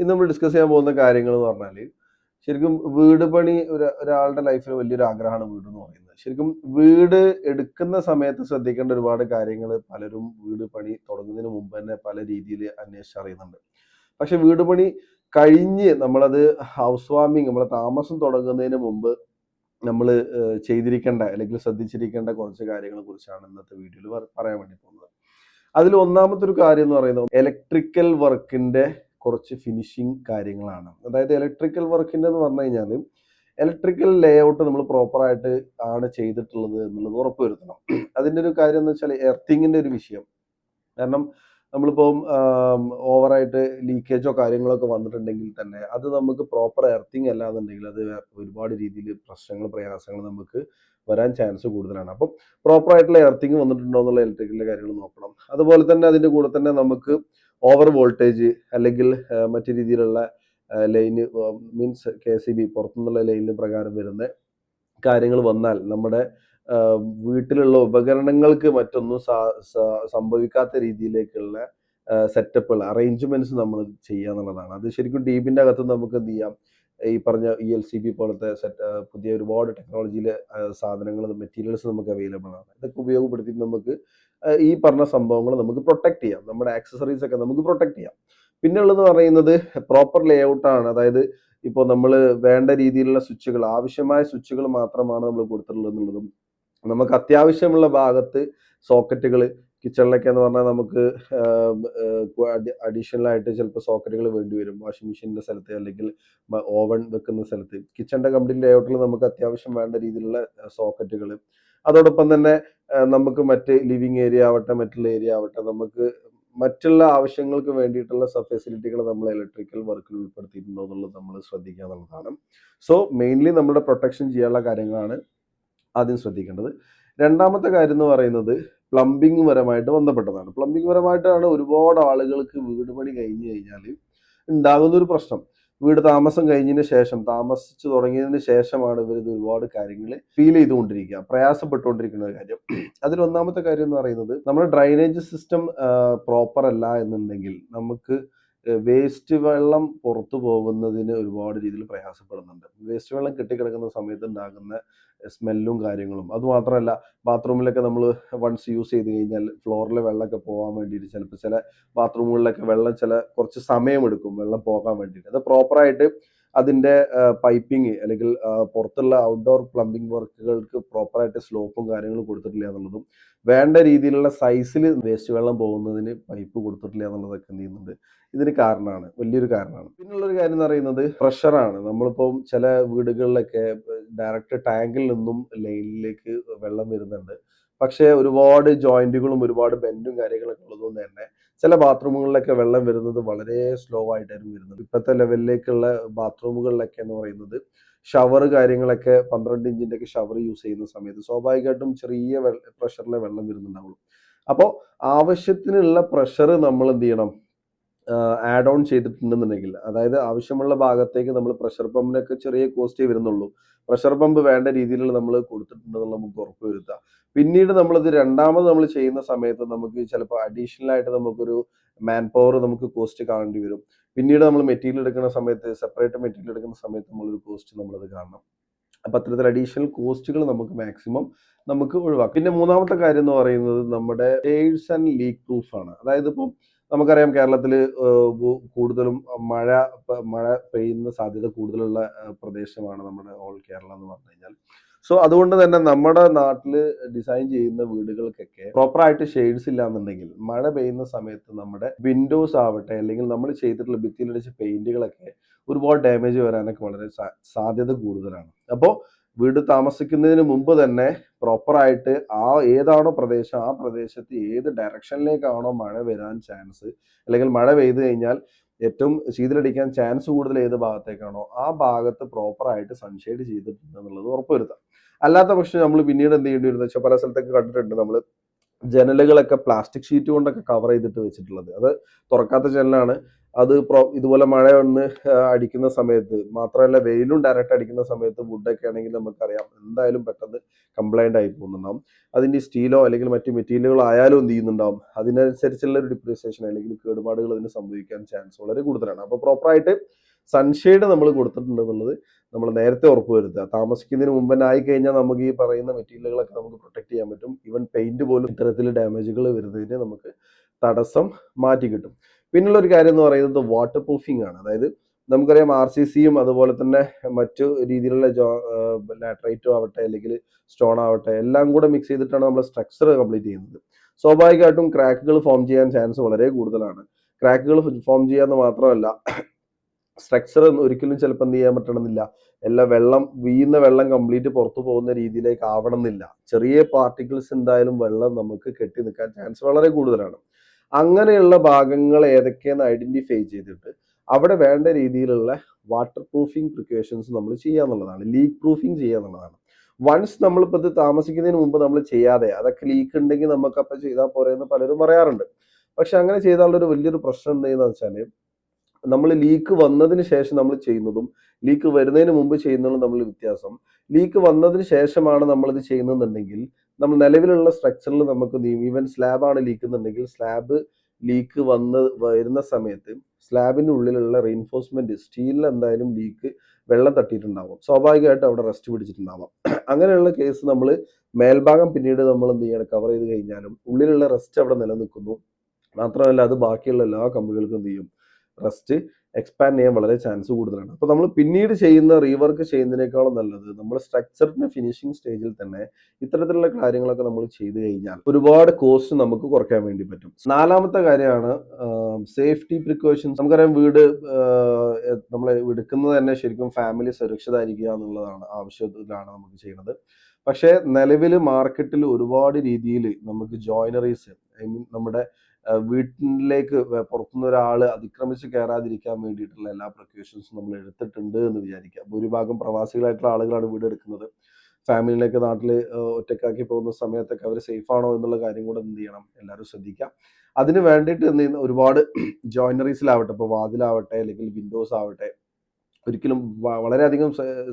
ഇന്ന് നമ്മൾ ഡിസ്കസ് ചെയ്യാൻ പോകുന്ന കാര്യങ്ങൾ എന്ന് പറഞ്ഞാൽ ശരിക്കും വീട് പണി ഒരു ഒരാളുടെ ലൈഫിൽ വലിയൊരു ആഗ്രഹമാണ് വീട് എന്ന് പറയുന്നത്. ശരിക്കും വീട് എടുക്കുന്ന സമയത്ത് ശ്രദ്ധിക്കേണ്ട ഒരുപാട് കാര്യങ്ങൾ പലരും വീട് പണി തുടങ്ങുന്നതിന് മുമ്പ് തന്നെ പല രീതിയിൽ അന്വേഷിച്ചറിയുന്നുണ്ട് പക്ഷെ വീട് പണി കഴിഞ്ഞ് നമ്മളത് ഹൗസ് വാമിങ് നമ്മളെ താമസം തുടങ്ങുന്നതിന് മുമ്പ് നമ്മൾ ചെയ്തിരിക്കേണ്ട അല്ലെങ്കിൽ ശ്രദ്ധിച്ചിരിക്കേണ്ട കുറച്ച് കാര്യങ്ങളെ കുറിച്ചാണ് ഇന്നത്തെ വീഡിയോയിൽ പറയാൻ വേണ്ടി പോകുന്നത്. അതിൽ ഒന്നാമത്തെ ഒരു കാര്യം എന്ന് പറയുന്നത് ഇലക്ട്രിക്കൽ വർക്കിന്റെ കുറച്ച് ഫിനിഷിങ് കാര്യങ്ങളാണ്. അതായത് ഇലക്ട്രിക്കൽ വർക്കിന്റെ എന്ന് പറഞ്ഞു കഴിഞ്ഞാൽ ഇലക്ട്രിക്കൽ ലേ ഔട്ട് നമ്മൾ പ്രോപ്പറായിട്ട് ആണ് ചെയ്തിട്ടുള്ളത് എന്നുള്ളത് ഉറപ്പുവരുത്തണം അതിന്റെ ഒരു കാര്യം എന്ന് വെച്ചാൽ എർത്തിങ്ങിന്റെ ഒരു വിഷയം. കാരണം നമ്മളിപ്പം ഓവറായിട്ട് ലീക്കേജോ കാര്യങ്ങളൊക്കെ വന്നിട്ടുണ്ടെങ്കിൽ തന്നെ അത് നമുക്ക് പ്രോപ്പർ എർത്തിങ് അല്ലാന്നുണ്ടെങ്കിൽ അത് ഒരുപാട് രീതിയിൽ പ്രശ്നങ്ങൾ പ്രയാസങ്ങൾ നമുക്ക് വരാൻ ചാൻസ് കൂടുതലാണ്. അപ്പം പ്രോപ്പറായിട്ടുള്ള എർത്തിങ് വന്നിട്ടുണ്ടോ എന്നുള്ള ഇലക്ട്രിക്കലിന്റെ കാര്യങ്ങൾ നോക്കണം. അതുപോലെ തന്നെ അതിന്റെ കൂടെ തന്നെ നമുക്ക് ഓവർ വോൾട്ടേജ് അല്ലെങ്കിൽ മറ്റു രീതിയിലുള്ള ലൈന് മീൻസ് കെ സി ബി പുറത്തുനിന്നുള്ള ലൈനിന് പ്രകാരം വരുന്ന കാര്യങ്ങൾ വന്നാൽ നമ്മുടെ വീട്ടിലുള്ള ഉപകരണങ്ങൾക്ക് മറ്റൊന്നും സംഭവിക്കാത്ത രീതിയിലേക്കുള്ള സെറ്റപ്പുകൾ അറേഞ്ച്മെന്റ്സ് നമ്മൾ ചെയ്യുക എന്നുള്ളതാണ്. അത് ശരിക്കും ഡീപിന്റെ അകത്ത് നമുക്ക് എന്ത് ചെയ്യാം? ഈ പറഞ്ഞ ഇ എൽ സി ബി പോലത്തെ സെറ്റ് പുതിയ ഒരുപാട് ടെക്നോളജിയിലെ സാധനങ്ങൾ മെറ്റീരിയൽസ് നമുക്ക് അവൈലബിൾ ആണ്. ഇതൊക്കെ ഉപയോഗപ്പെടുത്തി നമുക്ക് ഈ പറഞ്ഞ സംഭവങ്ങൾ നമുക്ക് പ്രൊട്ടക്ട് ചെയ്യാം. നമ്മുടെ ആക്സസറീസ് ഒക്കെ നമുക്ക് പ്രൊട്ടക്ട് ചെയ്യാം. പിന്നെ പറയുന്നത് പ്രോപ്പർ ലേ ഔട്ടാണ് അതായത് ഇപ്പോൾ നമ്മൾ വേണ്ട രീതിയിലുള്ള സ്വിച്ചുകൾ ആവശ്യമായ സ്വിച്ചുകൾ മാത്രമാണ് നമ്മൾ കൊടുത്തിട്ടുള്ളത് എന്നുള്ളതും നമുക്ക് അത്യാവശ്യമുള്ള ഭാഗത്ത് സോക്കറ്റുകൾ കിച്ചണിലൊക്കെ എന്ന് പറഞ്ഞാൽ നമുക്ക് അഡീഷണൽ ആയിട്ട് ചിലപ്പോൾ സോക്കറ്റുകൾ വേണ്ടി വരും. വാഷിംഗ് മെഷീനിന്റെ സ്ഥലത്ത് അല്ലെങ്കിൽ ഓവൻ വെക്കുന്ന സ്ഥലത്ത്. കിച്ചണിന്റെ കംപ്ലീറ്റ് ലേഔട്ടിൽ നമുക്ക് അത്യാവശ്യം വേണ്ട രീതിയിലുള്ള സോക്കറ്റുകൾ അതോടൊപ്പം തന്നെ നമുക്ക് മറ്റ് ലിവിങ് ഏരിയ ആവട്ടെ മറ്റുള്ള ഏരിയ ആവട്ടെ നമുക്ക് മറ്റുള്ള ആവശ്യങ്ങൾക്ക് വേണ്ടിയിട്ടുള്ള സബ് ഫെസിലിറ്റികൾ നമ്മൾ ഇലക്ട്രിക്കൽ വർക്കിൽ ഉൾപ്പെടുത്തിയിട്ടുണ്ടോ എന്നുള്ളത് നമ്മൾ ശ്രദ്ധിക്കുക എന്നുള്ളതാണ്. സോ മെയിൻലി നമ്മുടെ പ്രൊട്ടക്ഷൻ ചെയ്യാനുള്ള കാര്യങ്ങളാണ് ആദ്യം ശ്രദ്ധിക്കേണ്ടത്. രണ്ടാമത്തെ കാര്യം എന്ന് പറയുന്നത് പ്ലംബിംഗ് പരമായിട്ട് ബന്ധപ്പെട്ടതാണ്. പ്ലംബിംഗ് പരമായിട്ടാണ് ഒരുപാട് ആളുകൾക്ക് വീട് പണി കഴിഞ്ഞു കഴിഞ്ഞാൽ ഉണ്ടാകുന്ന ഒരു പ്രശ്നം. വീട് താമസം കഴിഞ്ഞതിന് ശേഷം താമസിച്ചു തുടങ്ങിയതിന് ശേഷമാണ് ഇവർ ഇത് ഒരുപാട് കാര്യങ്ങൾ ഫീൽ ചെയ്തുകൊണ്ടിരിക്കുക പ്രയാസപ്പെട്ടുകൊണ്ടിരിക്കുന്ന ഒരു കാര്യം. അതിൽ ഒന്നാമത്തെ കാര്യം എന്ന് പറയുന്നത് നമ്മുടെ ഡ്രൈനേജ് സിസ്റ്റം പ്രോപ്പർ അല്ല എന്നുണ്ടെങ്കിൽ നമുക്ക് വേസ്റ്റ് വെള്ളം പുറത്തു പോകുന്നതിന് ഒരുപാട് രീതിയിൽ പ്രയാസപ്പെടുന്നുണ്ട്. വേസ്റ്റ് വെള്ളം കെട്ടിക്കിടക്കുന്ന സമയത്ത് ഉണ്ടാകുന്ന സ്മെല്ലും കാര്യങ്ങളും. അതുമാത്രമല്ല ബാത്റൂമിലൊക്കെ നമ്മൾ വൺസ് യൂസ് ചെയ്ത് കഴിഞ്ഞാൽ ഫ്ലോറിൽ വെള്ളമൊക്കെ പോകാൻ വേണ്ടിയിട്ട് ചിലപ്പോൾ ചില ബാത്റൂമുകളിലൊക്കെ വെള്ളം ചില കുറച്ച് സമയമെടുക്കും വെള്ളം പോകാൻ വേണ്ടിയിട്ട്. അത് പ്രോപ്പറായിട്ട് അതിന്റെ പൈപ്പിംഗ് അല്ലെങ്കിൽ പുറത്തുള്ള ഔട്ട്ഡോർ പ്ലംബിംഗ് വർക്കുകൾക്ക് പ്രോപ്പറായിട്ട് സ്ലോപ്പും കാര്യങ്ങളും കൊടുത്തിട്ടില്ല എന്നുള്ളതും വേണ്ട രീതിയിലുള്ള സൈസിൽ വേസ്റ്റ് വെള്ളം പോകുന്നതിന് പൈപ്പ് കൊടുത്തിട്ടില്ല എന്നുള്ളതൊക്കെ എന്ത് ചെയ്യുന്നുണ്ട്. ഇതിന് കാരണമാണ് വലിയൊരു കാരണമാണ്. പിന്നുള്ളൊരു കാര്യം എന്ന് പറയുന്നത് പ്രഷറാണ് നമ്മളിപ്പം ചില വീടുകളിലൊക്കെ ഡയറക്റ്റ് ടാങ്കിൽ നിന്നും ലൈനിലേക്ക് വെള്ളം വരുന്നുണ്ട്. പക്ഷേ ഒരുപാട് ജോയിന്റുകളും ഒരുപാട് ബെൻഡും കാര്യങ്ങളൊക്കെ ഉള്ളതുകൊണ്ട് തന്നെ ചില ബാത്റൂമുകളിലൊക്കെ വെള്ളം വരുന്നത് വളരെ സ്ലോ ആയിട്ടായിരുന്നു വരുന്നത്. ഇപ്പോഴത്തെ ലെവലിലേക്കുള്ള ബാത്റൂമുകളിലൊക്കെ എന്ന് പറയുന്നത് ഷവർ കാര്യങ്ങളൊക്കെ പന്ത്രണ്ട് ഇഞ്ചിന്റെ ഒക്കെ ഷവർ യൂസ് ചെയ്യുന്ന സമയത്ത് സ്വാഭാവികമായിട്ടും ചെറിയ പ്രഷറിലെ വെള്ളം വരുന്നുണ്ടാവുള്ളൂ. അപ്പോൾ ആവശ്യത്തിനുള്ള പ്രഷർ നമ്മൾ എന്ത് ചെയ്യണം? ആഡ് ഓൺ ചെയ്തിട്ടുണ്ടെന്നുണ്ടെങ്കിൽ അതായത് ആവശ്യമുള്ള ഭാഗത്തേക്ക് നമ്മൾ പ്രഷർ പമ്പിനൊക്കെ ചെറിയ കോസ്റ്റേ വരുന്നുള്ളൂ. പ്രഷർ പമ്പ് വേണ്ട രീതിയിലുള്ള നമ്മൾ കൊടുത്തിട്ടുണ്ടെന്നുള്ള നമുക്ക് ഉറപ്പ് വരുത്തുക. പിന്നീട് നമ്മളിത് രണ്ടാമത് നമ്മൾ ചെയ്യുന്ന സമയത്ത് നമുക്ക് ചിലപ്പോൾ അഡീഷണൽ ആയിട്ട് നമുക്കൊരു മാൻ പവർ നമുക്ക് കോസ്റ്റ് കാണേണ്ടി വരും. പിന്നീട് നമ്മൾ മെറ്റീരിയൽ എടുക്കുന്ന സമയത്ത് സെപ്പറേറ്റ് മെറ്റീരിയൽ എടുക്കുന്ന സമയത്ത് നമ്മളൊരു കോസ്റ്റ് നമ്മളത് കാണണം. അപ്പം അത്തരത്തിൽ അഡീഷണൽ കോസ്റ്റുകൾ നമുക്ക് മാക്സിമം നമുക്ക് ഒഴിവാക്കാം. പിന്നെ മൂന്നാമത്തെ കാര്യം എന്ന് പറയുന്നത് നമ്മുടെ എയ്ഡ്സ് ആൻഡ് ലീക്ക് പ്രൂഫ് ആണ്. അതായത് ഇപ്പം നമുക്കറിയാം കേരളത്തിൽ കൂടുതലും മഴ മഴ പെയ്യുന്ന സാധ്യത കൂടുതലുള്ള പ്രദേശമാണ് നമ്മുടെ ഓൾ കേരള എന്ന് പറഞ്ഞു കഴിഞ്ഞാൽ. സോ അതുകൊണ്ട് തന്നെ നമ്മുടെ നാട്ടിൽ ഡിസൈൻ ചെയ്യുന്ന വീടുകൾക്കൊക്കെ പ്രോപ്പറായിട്ട് ഷെയ്ഡ്സ് ഇല്ല എന്നുണ്ടെങ്കിൽ മഴ പെയ്യുന്ന സമയത്ത് നമ്മുടെ വിൻഡോസ് ആവട്ടെ അല്ലെങ്കിൽ നമ്മൾ ചെയ്തിട്ടുള്ള ഭിത്തിയിലടിച്ച പെയിന്റുകളൊക്കെ ഒരുപാട് ഡാമേജ് വരാനൊക്കെ വളരെ സാധ്യത കൂടുതലാണ്. അപ്പോൾ വീട് താമസിക്കുന്നതിന് മുമ്പ് തന്നെ പ്രോപ്പറായിട്ട് ആ ഏതാണോ പ്രദേശം ആ പ്രദേശത്ത് ഏത് ഡയറക്ഷനിലേക്കാണോ മഴ വരാൻ ചാൻസ് അല്ലെങ്കിൽ മഴ പെയ്തു കഴിഞ്ഞാൽ ഏറ്റവും ശീതലടിക്കാൻ ചാൻസ് കൂടുതൽ ഏത് ഭാഗത്തേക്കാണോ ആ ഭാഗത്ത് പ്രോപ്പറായിട്ട് സൺഷെയ്ഡ് ചെയ്തിട്ടുണ്ട് എന്നുള്ളത് ഉറപ്പുവരുത്താം. അല്ലാത്ത പക്ഷം നമ്മൾ പിന്നീട് എന്ത് ചെയ്യേണ്ടി വരുന്നത് പല സ്ഥലത്തൊക്കെ കണ്ടിട്ടുണ്ട് നമ്മൾ ജനലുകളൊക്കെ പ്ലാസ്റ്റിക് ഷീറ്റ് കൊണ്ടൊക്കെ കവർ ചെയ്തിട്ട് വെച്ചിട്ടുള്ളത്. അത് തുറക്കാത്ത ജനലാണ് അത് പ്രോ ഇതുപോലെ മഴ ഒന്ന് അടിക്കുന്ന സമയത്ത് മാത്രമല്ല വെയിലും ഡയറക്റ്റ് അടിക്കുന്ന സമയത്ത് വുഡൊക്കെ ആണെങ്കിൽ നമുക്കറിയാം എന്തായാലും പെട്ടെന്ന് കംപ്ലൈന്റ് ആയി പോകുന്നുണ്ടാവും. അതിന്റെ സ്റ്റീലോ അല്ലെങ്കിൽ മറ്റു മെറ്റീരിയലുകളോ ആയാലും എന്ത് ചെയ്യുന്നുണ്ടാവും? അതിനനുസരിച്ചുള്ള ഒരു ഡിപ്രീസിയേഷൻ അല്ലെങ്കിൽ കേടുപാടുകൾ അതിന് സംഭവിക്കാൻ ചാൻസ് വളരെ കൂടുതലാണ്. അപ്പോൾ പ്രോപ്പറായിട്ട് സൺഷെയ്ഡ് നമ്മൾ കൊടുത്തിട്ടുണ്ട് എന്നുള്ളത് നമ്മൾ നേരത്തെ ഉറപ്പ് വരുത്തുക. താമസിക്കുന്നതിന് മുമ്പ് ആയി കഴിഞ്ഞാൽ നമുക്ക് ഈ പറയുന്ന മെറ്റീരിയലുകളൊക്കെ നമുക്ക് പ്രൊട്ടക്ട് ചെയ്യാൻ പറ്റും. ഈവൻ പെയിന്റ് പോലും ഇത്തരത്തിൽ ഡാമേജുകൾ വരുന്നതിന് നമുക്ക് തടസ്സം മാറ്റി കിട്ടും. പിന്നുള്ള ഒരു കാര്യം എന്ന് പറയുന്നത് വാട്ടർ പ്രൂഫിംഗ് ആണ്. അതായത് നമുക്കറിയാം ആർ സി സിയും അതുപോലെ തന്നെ മറ്റു രീതിയിലുള്ള ജോ ലാറ്ററൈറ്റോ ആവട്ടെ അല്ലെങ്കിൽ സ്റ്റോൺ ആവട്ടെ എല്ലാം കൂടെ മിക്സ് ചെയ്തിട്ടാണ് നമ്മൾ സ്ട്രക്ചർ കംപ്ലീറ്റ് ചെയ്യുന്നത്. സ്വാഭാവികമായിട്ടും ക്രാക്കുകൾ ഫോം ചെയ്യാൻ ചാൻസ് വളരെ കൂടുതലാണ്. ക്രാക്കുകൾ ഫോം ചെയ്യാന്ന് മാത്രമല്ല സ്ട്രക്ചർ ഒരിക്കലും ചിലപ്പോൾ എന്ത് ചെയ്യാൻ പറ്റണമെന്നില്ല. എല്ലാ വെള്ളം വീഴുന്ന വെള്ളം കംപ്ലീറ്റ് പുറത്തു പോകുന്ന രീതിയിലേക്ക് ആവണമെന്നില്ല. ചെറിയ പാർട്ടിക്കിൾസ് എന്തായാലും വെള്ളം നമുക്ക് കെട്ടി നിൽക്കാൻ ചാൻസ് വളരെ കൂടുതലാണ്. അങ്ങനെയുള്ള ഭാഗങ്ങൾ ഏതൊക്കെയെന്ന് ഐഡന്റിഫൈ ചെയ്തിട്ട് അവിടെ വേണ്ട രീതിയിലുള്ള വാട്ടർ പ്രൂഫിംഗ് പ്രിക്കോഷൻസ് നമ്മൾ ചെയ്യുക എന്നുള്ളതാണ്. ലീക്ക് പ്രൂഫിംഗ് ചെയ്യുക എന്നുള്ളതാണ്. വൺസ് നമ്മളിപ്പോൾ ഇത് താമസിക്കുന്നതിന് മുമ്പ് നമ്മൾ ചെയ്യാതെ അതൊക്കെ ലീക്ക് ഉണ്ടെങ്കിൽ നമുക്ക് അപ്പം ചെയ്താൽ പോരെ എന്ന് പലരും പറയാറുണ്ട്. പക്ഷെ അങ്ങനെ ചെയ്താലുള്ളൊരു വലിയൊരു പ്രശ്നം എന്താണെന്ന് വെച്ചാൽ നമ്മൾ ലീക്ക് വന്നതിന് ശേഷം നമ്മൾ ചെയ്യുന്നതും ലീക്ക് വരുന്നതിന് മുമ്പ് ചെയ്യുന്നതും തമ്മിൽ വ്യത്യാസം ലീക്ക് വന്നതിന് ശേഷമാണ് നമ്മളിത് ചെയ്യുന്നതെന്നുണ്ടെങ്കിൽ നമ്മൾ നിലവിലുള്ള സ്ട്രക്ചറിൽ നമുക്ക് ഈവൻ സ്ലാബ് ആണ് ലീക്ക് എന്നുണ്ടെങ്കിൽ സ്ലാബ് ലീക്ക് വന്ന് വരുന്ന സമയത്ത് സ്ലാബിന്റെ ഉള്ളിലുള്ള റീൻഫോഴ്സ്മെന്റ് സ്റ്റീലിൽ എന്തായാലും ലീക്ക് വെള്ളം തട്ടിയിട്ടുണ്ടാവും. സ്വാഭാവികമായിട്ട് അവിടെ റെസ്റ്റ് പിടിച്ചിട്ടുണ്ടാവാം. അങ്ങനെയുള്ള കേസ് നമ്മൾ മേൽഭാഗം പിന്നീട് നമ്മൾ എന്ത് ചെയ്യണം? കവർ ചെയ്ത് കഴിഞ്ഞാലും ഉള്ളിലുള്ള റെസ്റ്റ് അവിടെ നിലനിൽക്കുന്നു. മാത്രമല്ല അത് ബാക്കിയുള്ള എല്ലാ കമ്പുകൾക്കും എന്ത് ചെയ്യും? റെസ്റ്റ് എക്സ്പാൻഡ് ചെയ്യാൻ വളരെ ചാൻസ് കൂടുതലാണ്. അപ്പോൾ നമ്മൾ പിന്നീട് ചെയ്യുന്ന റീവർക്ക് ചെയ്യുന്നതിനേക്കാളും നല്ലത് നമ്മൾ സ്ട്രക്ചറിന്റെ ഫിനിഷിംഗ് സ്റ്റേജിൽ തന്നെ ഇത്തരത്തിലുള്ള കാര്യങ്ങളൊക്കെ നമ്മൾ ചെയ്തു കഴിഞ്ഞാൽ ഒരുപാട് കോസ്റ്റ് നമുക്ക് കുറയ്ക്കാൻ വേണ്ടി പറ്റും. നാലാമത്തെ കാര്യമാണ് സേഫ്റ്റി പ്രിക്കോഷൻസ് നമുക്കറിയാം വീട് നമ്മൾ എടുക്കുന്നത് തന്നെ ശരിക്കും ഫാമിലി സുരക്ഷിതായിരിക്കുക എന്നുള്ളതാണ് ആവശ്യത്തിലാണ് നമുക്ക് ചെയ്യുന്നത്. പക്ഷേ നിലവിൽ മാർക്കറ്റിൽ ഒരുപാട് രീതിയിൽ നമുക്ക് ജോയിനറീസ് ഐ മീൻ നമ്മുടെ വീട്ടിലേക്ക് പുറത്തുനിന്ന് ഒരാൾ അതിക്രമിച്ച് കയറാതിരിക്കാൻ വേണ്ടിയിട്ടുള്ള എല്ലാ പ്രിക്കോഷൻസും നമ്മൾ എടുത്തിട്ടുണ്ട് എന്ന് വിചാരിക്കുക. ഭൂരിഭാഗം പ്രവാസികളായിട്ടുള്ള ആളുകളാണ് വീട് എടുക്കുന്നത്. ഫാമിലിയിലേക്ക് നാട്ടിൽ ഒറ്റക്കാക്കി പോകുന്ന സമയത്തൊക്കെ അവർ സേഫ് ആണോ എന്നുള്ള കാര്യം കൂടെ എന്ത് ചെയ്യണം? എല്ലാവരും ശ്രദ്ധിക്കാം അതിന് വേണ്ടിയിട്ട് എന്ത് ചെയ്യുന്ന ഒരുപാട് ജോയിനറീസിലാവട്ടെ ഇപ്പോൾ വാതിലാവട്ടെ അല്ലെങ്കിൽ വിൻഡോസ് ആവട്ടെ ഒരിക്കലും വളരെയധികം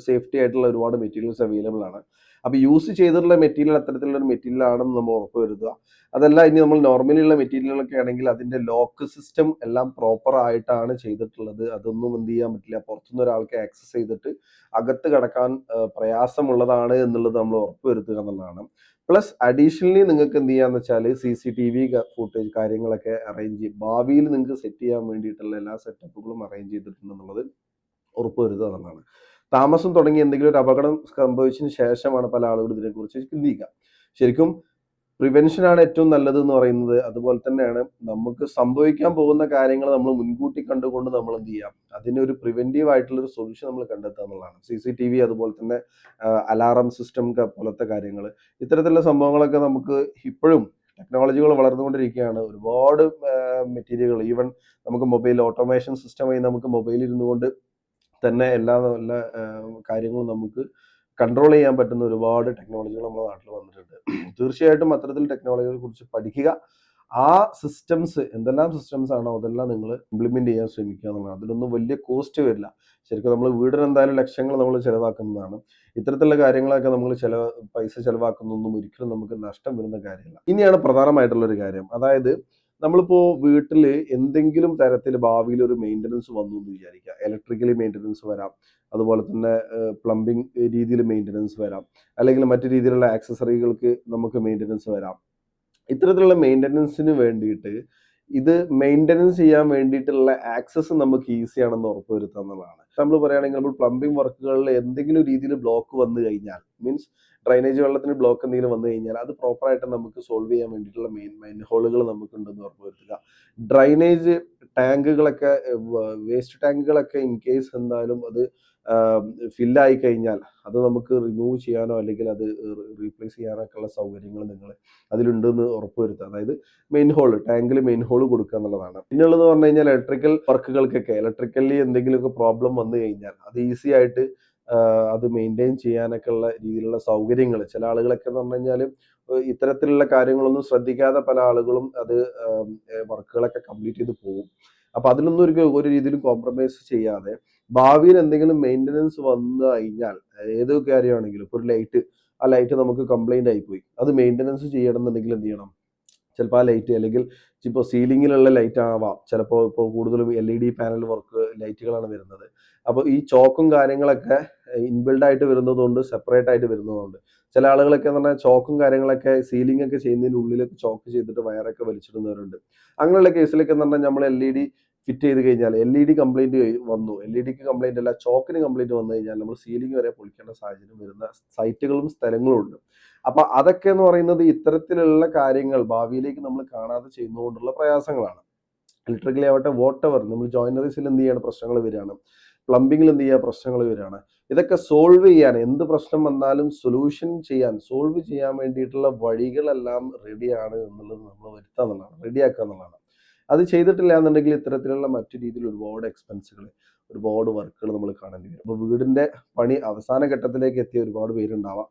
സേഫ്റ്റി ആയിട്ടുള്ള ഒരുപാട് മെറ്റീരിയൽസ് അവൈലബിൾ ആണ്. അപ്പോൾ യൂസ് ചെയ്തിട്ടുള്ള മെറ്റീരിയൽ അത്തരത്തിലുള്ള ഒരു മെറ്റീരിയൽ ആണെന്ന് നമ്മൾ ഉറപ്പ് വരുത്തുക. അതല്ല ഇനി നമ്മൾ നോർമലി ഉള്ള മെറ്റീരിയലൊക്കെ ആണെങ്കിൽ അതിന്റെ ലോക്ക് സിസ്റ്റം എല്ലാം പ്രോപ്പർ ആയിട്ടാണ് ചെയ്തിട്ടുള്ളത്. അതൊന്നും എന്ത് ചെയ്യാൻ പറ്റില്ല. പുറത്തുനിന്ന് ഒരാൾക്ക് ആക്സസ് ചെയ്തിട്ട് അകത്ത് കടക്കാൻ പ്രയാസമുള്ളതാണ് എന്നുള്ളത് നമ്മൾ ഉറപ്പ് വരുത്തുക എന്നുള്ളതാണ്. പ്ലസ് അഡീഷണലി നിങ്ങൾക്ക് എന്ത് ചെയ്യാന്ന് വെച്ചാൽ C C T V footage കാര്യങ്ങളൊക്കെ അറേഞ്ച് ചെയ്യും ഭാവിയിൽ നിങ്ങൾക്ക് സെറ്റ് ചെയ്യാൻ വേണ്ടിയിട്ടുള്ള എല്ലാ സെറ്റപ്പുകളും അറേഞ്ച് ചെയ്തിട്ടുണ്ടെന്നുള്ളത് ഉറപ്പ് വരുത്തുക എന്നുള്ളതാണ് താമസം തുടങ്ങി എന്തെങ്കിലും ഒരു അപകടം സംഭവിച്ചതിന് ശേഷമാണ് പല ആളുകളും ഇതിനെക്കുറിച്ച് ചിന്തിക്കുക. ശരിക്കും പ്രിവെൻഷനാണ് ഏറ്റവും നല്ലത് എന്ന് പറയുന്നത്. അതുപോലെ തന്നെയാണ് നമുക്ക് സംഭവിക്കാൻ പോകുന്ന കാര്യങ്ങൾ നമ്മൾ മുൻകൂട്ടി കണ്ടുകൊണ്ട് നമ്മൾ എന്ത് ചെയ്യാം? അതിനൊരു പ്രിവെന്റീവ് ആയിട്ടുള്ള ഒരു സൊല്യൂഷൻ നമ്മൾ കണ്ടെത്തുക എന്നുള്ളതാണ്. സി സി ടി വി അതുപോലെ തന്നെ അലാറം സിസ്റ്റം പോലത്തെ കാര്യങ്ങൾ. ഇത്തരത്തിലുള്ള സംഭവങ്ങളൊക്കെ നമുക്ക് ഇപ്പോഴും ടെക്നോളജികൾ വളർന്നുകൊണ്ടിരിക്കുകയാണ്. ഒരുപാട് മെറ്റീരിയലുകൾ ഈവൻ നമുക്ക് മൊബൈൽ ഓട്ടോമേഷൻ സിസ്റ്റമായി നമുക്ക് മൊബൈലിൽ ഇരുന്നുകൊണ്ട് തന്നെ എല്ലാ വല്ല കാര്യങ്ങളും നമുക്ക് കൺട്രോൾ ചെയ്യാൻ പറ്റുന്ന ഒരുപാട് ടെക്നോളജികൾ നമ്മുടെ നാട്ടിൽ വന്നിട്ടുണ്ട്. തീർച്ചയായിട്ടും അത്തരത്തിൽ ടെക്നോളജികളെ കുറിച്ച് പഠിക്കുക. ആ സിസ്റ്റംസ് എന്തെല്ലാം സിസ്റ്റംസ് ആണോ അതെല്ലാം നിങ്ങൾ ഇംപ്ലിമെന്റ് ചെയ്യാൻ ശ്രമിക്കുക എന്നുള്ളതാണ്. അതിലൊന്നും വലിയ കോസ്റ്റ് വരില്ല. ശരിക്കും നമ്മൾ വീടിന് എന്തായാലും ലക്ഷങ്ങൾ നമ്മൾ ചിലവാക്കുന്നതാണ്. ഇത്തരത്തിലുള്ള കാര്യങ്ങളൊക്കെ നമ്മൾ ചില പൈസ ചിലവാക്കുന്നൊന്നും ഒരിക്കലും നമുക്ക് നഷ്ടം വരുന്ന കാര്യമല്ല. ഇനിയാണ് പ്രധാനമായിട്ടുള്ള ഒരു കാര്യം. അതായത് നമ്മളിപ്പോ വീട്ടിൽ എന്തെങ്കിലും തരത്തിൽ ഭാവിയിൽ ഒരു മെയിന്റനൻസ് വന്നു എന്ന് വിചാരിക്കുക. ഇലക്ട്രിക്കലി മെയിന്റനൻസ് വരാം. അതുപോലെ തന്നെ പ്ലംബിംഗ് രീതിയിൽ മെയിന്റനൻസ് വരാം. അല്ലെങ്കിൽ മറ്റു രീതിയിലുള്ള ആക്സസറികൾക്ക് നമുക്ക് മെയിന്റനൻസ് വരാം. ഇത്തരത്തിലുള്ള മെയിന്റനൻസിന് വേണ്ടിയിട്ട് ഇത് മെയിന്റനൻസ് ചെയ്യാൻ വേണ്ടിയിട്ടുള്ള ആക്സസ് നമുക്ക് ഈസി ആണെന്ന് ഉറപ്പുവരുത്തുക എന്നുള്ളതാണ് നമ്മൾ പറയുകയാണെങ്കിൽ നമ്മൾ പ്ലംബിംഗ് വർക്കുകളിൽ എന്തെങ്കിലും രീതിയിൽ ബ്ലോക്ക് വന്നു കഴിഞ്ഞാൽ മീൻസ് ഡ്രൈനേജ് വെള്ളത്തിന് ബ്ലോക്ക് എന്തെങ്കിലും വന്നു കഴിഞ്ഞാൽ അത് പ്രോപ്പറായിട്ട് നമുക്ക് സോൾവ് ചെയ്യാൻ വേണ്ടിയിട്ടുള്ള മെയിൻ മെയിൻ ഹോളുകൾ നമുക്കുണ്ടെന്ന് ഉറപ്പുവരുത്തുക ഡ്രൈനേജ് ടാങ്കുകളൊക്കെ വേസ്റ്റ് ടാങ്കുകളൊക്കെ ഇൻ കേസ് എന്തായാലും അത് ഫില്ലായി കഴിഞ്ഞാൽ അത് നമുക്ക് റിമൂവ് ചെയ്യാനോ അല്ലെങ്കിൽ അത് റീപ്ലേസ് ചെയ്യാനൊക്കെ ഉള്ള സൗകര്യങ്ങൾ നിങ്ങൾ അതിലുണ്ടെന്ന് ഉറപ്പുവരുത്തുക അതായത് മെയിൻ ഹോൾ ടാങ്കിൽ മെയിൻ ഹോൾ കൊടുക്കുക എന്നുള്ളതാണ്. പിന്നുള്ളത് പറഞ്ഞു കഴിഞ്ഞാൽ ഇലക്ട്രിക്കൽ വർക്കുകൾക്കൊക്കെ ഇലക്ട്രിക്കലി എന്തെങ്കിലുമൊക്കെ പ്രോബ്ലം വന്നു കഴിഞ്ഞാൽ അത് ഈസി ആയിട്ട് അത് മെയിന്റെയിൻ ചെയ്യാനൊക്കെ ഉള്ള രീതിയിലുള്ള സൗകര്യങ്ങൾ ചില ആളുകളൊക്കെ എന്ന് പറഞ്ഞു കഴിഞ്ഞാൽ ഇത്തരത്തിലുള്ള കാര്യങ്ങളൊന്നും ശ്രദ്ധിക്കാതെ പല ആളുകളും അത് വർക്കുകളൊക്കെ കംപ്ലീറ്റ് ചെയ്ത് പോകും. അപ്പൊ അതിലൊന്നും ഒരു ഒരു രീതിയിലും കോംപ്രമൈസ് ചെയ്യാതെ ഭാവിയിൽ എന്തെങ്കിലും മെയിന്റനൻസ് വന്നു കഴിഞ്ഞാൽ ഏത് കാര്യമാണെങ്കിലും ഒരു ലൈറ്റ് ആ ലൈറ്റ് നമുക്ക് കംപ്ലൈന്റ് ആയിപ്പോയി അത് മെയിന്റനൻസ് ചെയ്യണമെന്നുണ്ടെങ്കിൽ എന്ത് ചെയ്യണം? ചിലപ്പോൾ ആ ലൈറ്റ് അല്ലെങ്കിൽ ഇപ്പോൾ സീലിങ്ങിലുള്ള ലൈറ്റ് ആവാം. ചിലപ്പോൾ ഇപ്പോൾ കൂടുതലും L E D panel work ലൈറ്റുകളാണ് വരുന്നത്. അപ്പോൾ ഈ ചോക്കും കാര്യങ്ങളൊക്കെ ഇൻബിൽഡ് ആയിട്ട് വരുന്നതുകൊണ്ട് സെപ്പറേറ്റ് ആയിട്ട് വരുന്നതുകൊണ്ട് ചില ആളുകളൊക്കെ എന്ന് പറഞ്ഞാൽ ചോക്കും കാര്യങ്ങളൊക്കെ സീലിംഗ് ഒക്കെ ചെയ്യുന്നതിന് ഉള്ളിലൊക്കെ ചോക്ക് ചെയ്തിട്ട് വയറൊക്കെ വലിച്ചിടുന്നവരുണ്ട്. അങ്ങനെയുള്ള കേസിലൊക്കെ എന്ന് പറഞ്ഞാൽ നമ്മൾ എൽ ഇ ഡി ഫിറ്റ് ചെയ്ത് കഴിഞ്ഞാൽ എൽ ഇ ഡി കംപ്ലൈന്റ് വന്നു. എൽ ഇ ഡിക്ക് കംപ്ലൈന്റ് അല്ല ചോക്കിന് കംപ്ലൈന്റ് വന്നു കഴിഞ്ഞാൽ നമ്മൾ സീലിംഗ് വരെ പൊളിക്കേണ്ട സാഹചര്യം വരുന്ന സൈറ്റുകളും സ്ഥലങ്ങളും ഉണ്ട്. അപ്പൊ അതൊക്കെ എന്ന് പറയുന്നത് ഇത്തരത്തിലുള്ള കാര്യങ്ങൾ ഭാവിയിലേക്ക് നമ്മൾ കാണാതെ ചെയ്യുന്നതുകൊണ്ടുള്ള പ്രയാസങ്ങളാണ്. ഇലക്ട്രിക്കലി ആവട്ടെ വോട്ടവർ നമ്മൾ ജോയിനറീസിൽ എന്ത് ചെയ്യാണ് പ്രശ്നങ്ങൾ വരികയാണ്. പ്ലംബിങ്ങിൽ എന്ത് ചെയ്യുക പ്രശ്നങ്ങൾ വരികയാണ്. ഇതൊക്കെ സോൾവ് ചെയ്യാൻ എന്ത് പ്രശ്നം വന്നാലും സൊല്യൂഷൻ ചെയ്യാൻ സോൾവ് ചെയ്യാൻ വേണ്ടിയിട്ടുള്ള വഴികളെല്ലാം റെഡിയാണ് എന്നുള്ളത് നമ്മൾ വരുത്തുക എന്നുള്ളതാണ് റെഡിയാക്കുക എന്നുള്ളതാണ്. അത് ചെയ്തിട്ടില്ല എന്നുണ്ടെങ്കിൽ ഇത്തരത്തിലുള്ള മറ്റു രീതിയിൽ ഒരുപാട് എക്സ്പെൻസുകൾ ഒരുപാട് വർക്കുകൾ നമ്മൾ കാണേണ്ടി വരും. അപ്പോൾ വീടിന്റെ പണി അവസാന ഘട്ടത്തിലേക്ക് എത്തിയ ഒരുപാട് പേരുണ്ടാവാം.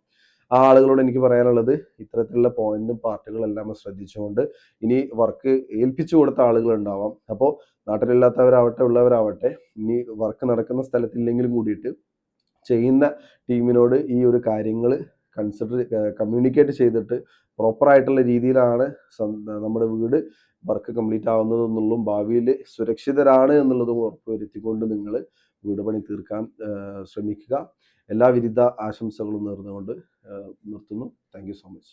ആ ആളുകളോട് എനിക്ക് പറയാനുള്ളത് ഇത്തരത്തിലുള്ള പോയിന്റും പാർട്ടുകളെല്ലാം ശ്രദ്ധിച്ചുകൊണ്ട് ഇനി വർക്ക് ഏൽപ്പിച്ചു കൊടുത്ത ആളുകൾ ഉണ്ടാവാം അപ്പോൾ നാട്ടിലില്ലാത്തവരാവട്ടെ ഉള്ളവരാവട്ടെ ഇനി വർക്ക് നടക്കുന്ന സ്ഥലത്തില്ലെങ്കിലും കൂടിയിട്ട് ചെയ്യുന്ന ടീമിനോട് ഈ ഒരു കാര്യങ്ങൾ കൺസിഡർ കമ്മ്യൂണിക്കേറ്റ് ചെയ്തിട്ട് പ്രോപ്പർ ആയിട്ടുള്ള രീതിയിലാണ് നമ്മുടെ വീട് വർക്ക് കംപ്ലീറ്റ് ആവുന്നത് എന്നുള്ളതും ഭാവിയിൽ സുരക്ഷിതരാണ് എന്നുള്ളതും ഉറപ്പുവരുത്തിക്കൊണ്ട് നിങ്ങൾ വീട് പണി തീർക്കാൻ ശ്രമിക്കുക. എല്ലാവിധ ആശംസകളും നേർന്നുകൊണ്ട് നിർത്തുന്നു. Thank so much.